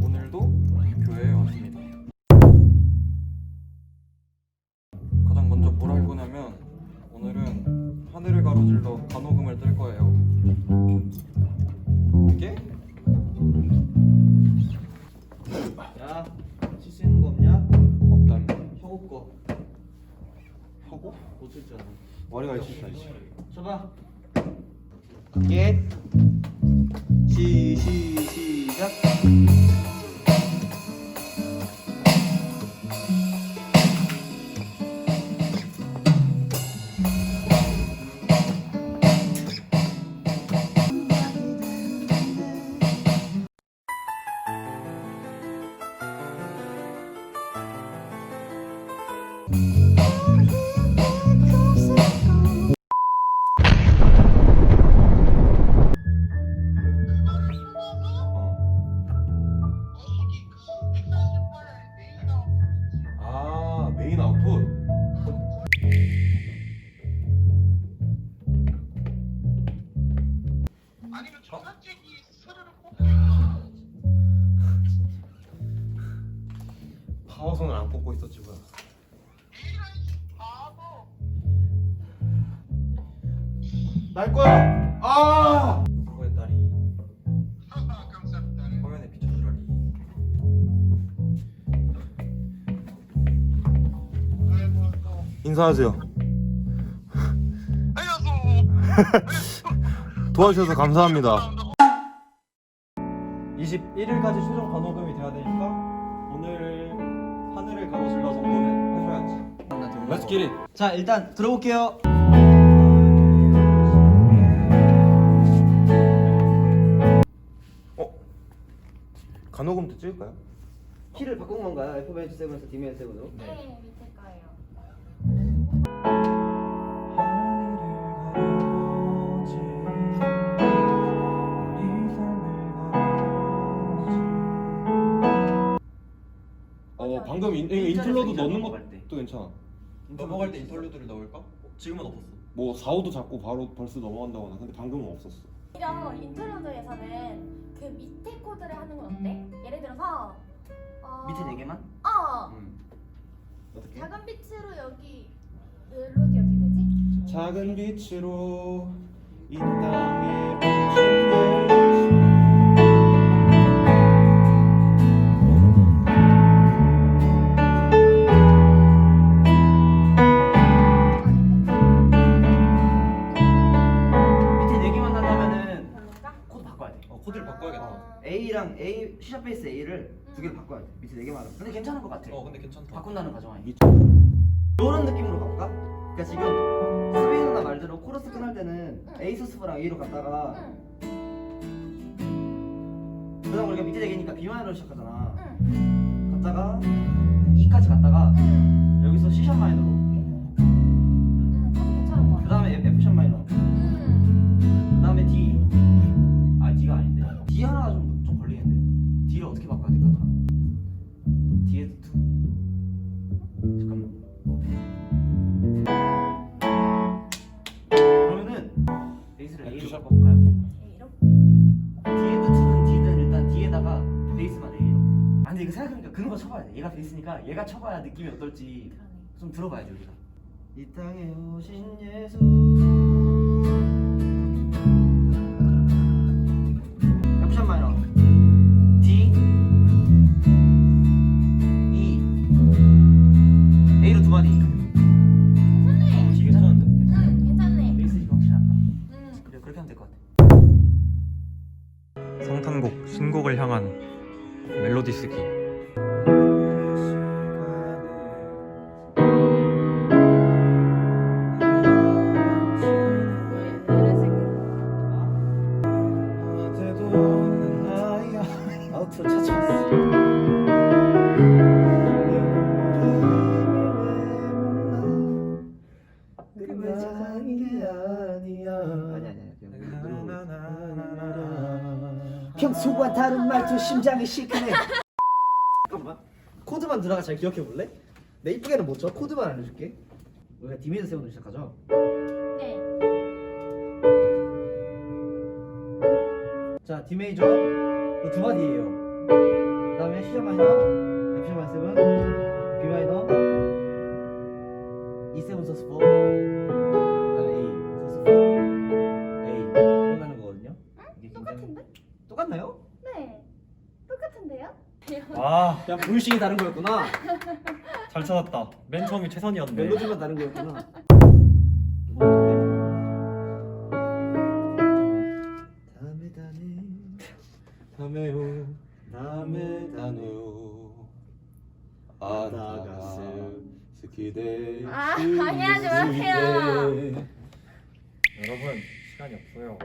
오늘도 교회에 왔습니다. 가장 먼저 뭘할 거냐면 오늘은 하늘을 가로질러 간호금을 뜰 거예요. 오케이? 야, 칠 수 있는 거 없냐? 없다면 혁오 거. 하고 줄 알아. 머리가 있을다 이씨. 쳐봐. 예. 시, 시, 시작. 전화찍이 스르르 꽂 파워선을 안 꽂고 있었지 뭐야. 이런 바보 날 거야. 아. 그거의 딸이 화면에 또 인사하세요. 안녕하세요 도와주셔서 감사합니다. 21일까지 최종 간호금이 돼야 되니까 오늘 하늘을 가로질러 정도는 해줘야지. Let's get it. 자, 일단 들어볼게요. 어? 간호금도 찍을까요? 키를 바꾼 건가요? F-7에서 D-7으로? 네, 방금 인, 이거 인트로도 넣는 것도 괜찮아. 넘어갈 때 인터루드를 넣을까? 지금은 없었어. 뭐 4, 5도 잡고 바로 벌써 넘어간다거나 근데 방금은 없었어. 이런 인트로드에서는 그 밑에 코드를 하는 건 어때? 예를 들어서 어, 밑에 네 개만? 어 음. 어떻게? 작은 빛으로 여기 멜로디 어떻게 되지? 작은 빛으로 이 땅에 비추게 A, C샵 베이스 A를 두 개를 바꿔야 돼. 밑에 네 개만 하면. 근데 괜찮은 것 같아. 어, 근데 괜찮다. 바꾼다는 가정하에. 밑- 이런 느낌으로 가볼까? 그러니까 지금 스페인어나 말대로 코러스 끝날 때는 응. A 서스프랑 A로 갔다가 응, 그다음 우리가 밑에 네 개니까 B 마이너로 시작하잖아. 응, 갔다가 D에도 2. 잠깐만. 그러면은 베이스를 A로 F샵? 바꿔볼까요? A로? D에도 2든 D든 일단 D에다가 베이스만 A로. 아 근데 이거 생각해보니까 그런 거 쳐봐야 돼. 얘가 베이스니까 얘가 쳐봐야 느낌이 어떨지. 좀 들어봐야지 우리가. 이 땅에 오신 예수. F샵 마이너. 멜로디 쓰기. 아우트로 찾아왔어. 평소와 다른 말투 심장이 시큰해 잠깐만 코드만 들어가 잘 기억해 볼래? 내 이쁘게는 못 쳐. 코드만 알려줄게 우리가 디메이저 세븐으로 시작하죠 네. 자 D 메이저 그두 마디예요. 그다음에 C 샵 마이너, F 샵 마이너 세븐, B 마이너, E 세븐 서스 4, 그다음에 A 서스 4, A 하는 거거든요. 이게 굉장히- 똑같은데? 똑같나요? 아, 그냥 불식이 다른 거였구나. 잘 찾았다. 맨 처음이 최선이었네. 멜로디만 다른 거였구나. 다음에 다음에 다음에요. 다음에 다음에요. 아다가스 스키데. 아, 방해하지 마세요. 여러분, 시간이 없어요.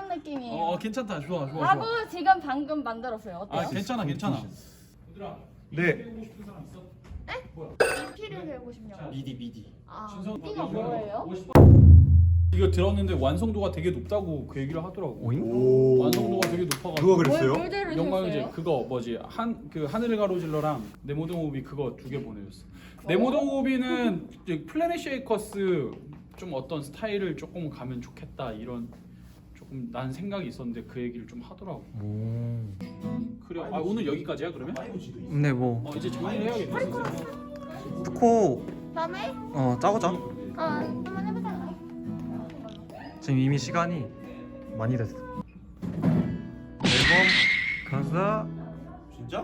이런 느낌이에요. 어 괜찮다 좋아 좋아 나도 좋아 지금 방금 만들었어요. 어때요? 아 괜찮아 괜찮아 네. 피를 배우고 싶냐고. 미디 미디. 아, 띠가 뭐예요? 이거 들었는데 완성도가 되게 높다고 그 얘기를 하더라고 오. 완성도가 되게 높아가지고 누가 그랬어요? 뭘? 영광이제 그거 뭐지 한 그 하늘을 가로질러랑 네모동호비 그거 두 개 보내줬어 네모동호비는 이제 플래닛 쉐이커스 좀 어떤 스타일을 조금 가면 좋겠다 이런 조금 난 생각이 있었는데 그 얘기를 좀 하더라고 그래 아 오늘 여기까지야 그러면? 네, 뭐어 이제 정리를 해야겠다 스코 다음에 어 짜보자. 어 한번 해보자. 지금 이미 시간이 많이 됐어. 앨범 가사 진짜?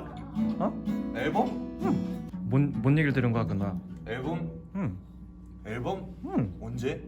어? 앨범? 뭔, 뭔 얘기를 들은 거야 그나? 앨범? 응. 앨범? 응. 언제?